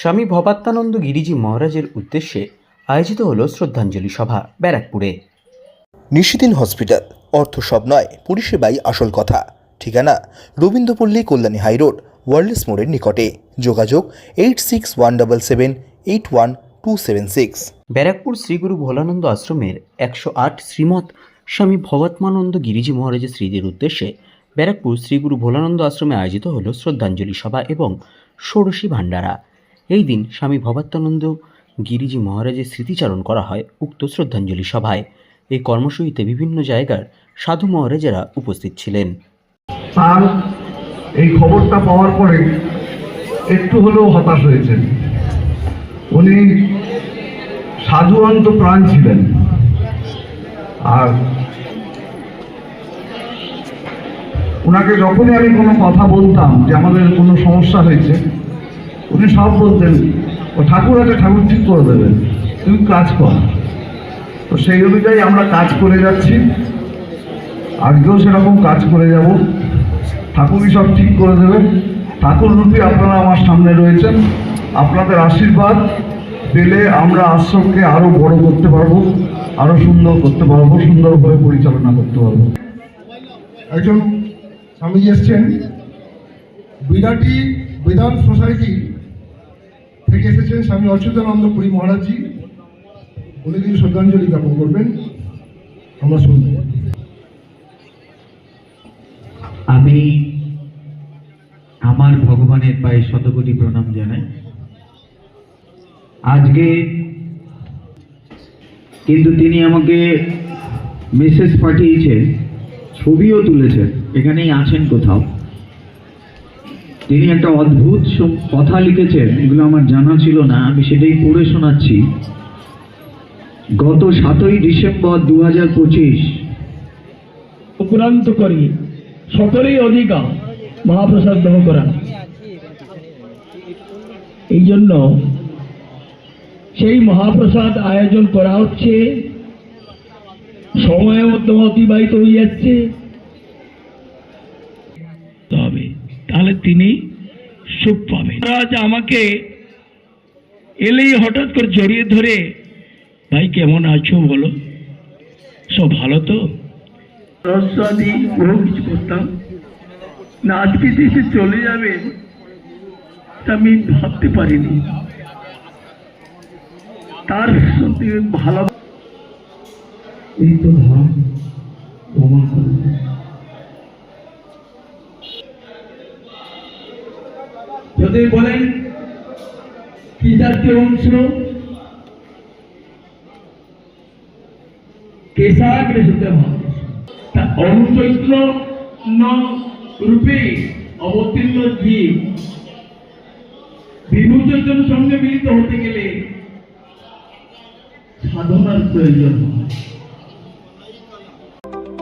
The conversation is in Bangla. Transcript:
স্বামী ভবাত্মানন্দ গিরিজি মহারাজের উদ্দেশ্যে আয়োজিত হল শ্রদ্ধাঞ্জলি সভা ব্যারাকপুরে। নিশিদিন হসপিটাল অর্থ সব নয় পরিষেবাই আসল কথা। ঠিকানা রবীন্দ্রপল্লী কল্যাণী হাইরোড ওয়ার্ল্ডস মোড়ের নিকটে। যোগাযোগ eight six one double seven eight one two seven six. Barrackpore Shriguru Bholananda আশ্রমের একশো আট শ্রীমৎ স্বামী ভবাত্মানন্দ গিরিজি মহারাজের স্মৃতির উদ্দেশ্যে ব্যারাকপুর শ্রীগুরু ভোলানন্দ আশ্রমে আয়োজিত হল শ্রদ্ধাঞ্জলি সভা এবং ষোড়শী ভাণ্ডারা। এই দিন স্বামী ভবাত্মানন্দ গিরিজি মহারাজের স্মৃতিচারণ করা হয় উক্ত শ্রদ্ধাঞ্জলি সভায়। এই কর্মসূচিতে বিভিন্ন জায়গার সাধু মহারাজেরা উপস্থিত ছিলেন। তার এই খবরটা পাওয়ার পরে একটু হলেও হতাশ হয়েছেন। উনি সাধু অন্ত প্রাণ ছিলেন। আর ওনাকে যখনই আমি কোনো কথা বলতাম যে আমাদের কোনো সমস্যা হয়েছে উনি সব বলতেন, ও ঠাকুর আছে, ঠাকুর ঠিক করে দেবেন তুমি কাজ কর। তো সেই অনুযায়ী আমরা কাজ করে যাচ্ছি। আজকেও সেরকম কাজ করে যাব। ঠাকুরই সব ঠিক করে দেবেন। ঠাকুর রূপে আপনারা আমার সামনে রয়েছেন। আপনাদের আশীর্বাদ পেলে আমরা আশ্রমকে আরও বড় করতে পারব আরও সুন্দর করতে পারব সুন্দরভাবে পরিচালনা করতে পারব। একজন স্বামীজি এসছেন। বিরাটি বেদান সোসাইটি থেকে এসেছেন স্বামী অচ্যুতানন্দ পুরী মহারাজজি। উনি কিছু শ্রদ্ধাঞ্জলি জ্ঞাপন করবেন। আমরা শুনব। আমি আমার ভগবানের পায়ে শতকোটি প্রণাম জানাই। আজকে কিন্তু তিনি আমাকে মেসেজ পাঠিয়েছেন, ছবিও তুলেছেন, এখানেই আছেন কোথাও। তিনি একটা অদ্ভুত কথা লিখেছেন, এগুলো আমার জানা ছিল না, আমি সেটাই পড়ে শোনাচ্ছি। গত সাতই ডিসেম্বর দু হাজার পঁচিশ, উপরান্ত করি, সকলেই অধিকা, মহাপ্রসাদ গ্রহণ করা এই জন্য সেই মহাপ্রসাদ আয়োজন করা হচ্ছে, সময় মতো অতিবাহিত হয়ে যাচ্ছে। তাহলে তিনি সুখ পাবেন। মহারাজ আমাকে এলেই হঠাৎ করে জড়িয়ে ধরে ভাই কেমন আছো বলো? সব ভালো তো? রসাদি বহু কিছু করতাম। না আজকে যে সে চলে যাবে তা আমি ভাবতে পারিনি। তার সত্যি ভালো এই তো যদি বলেন কি জাতীয় অংশ? কেশাগ্রে অনুচৈত্র রূপে অবতীর্ণ জীব। বিভু চৈতন্যের সঙ্গে মিলিত হতে গেলে সাধনার প্রয়োজন হয়।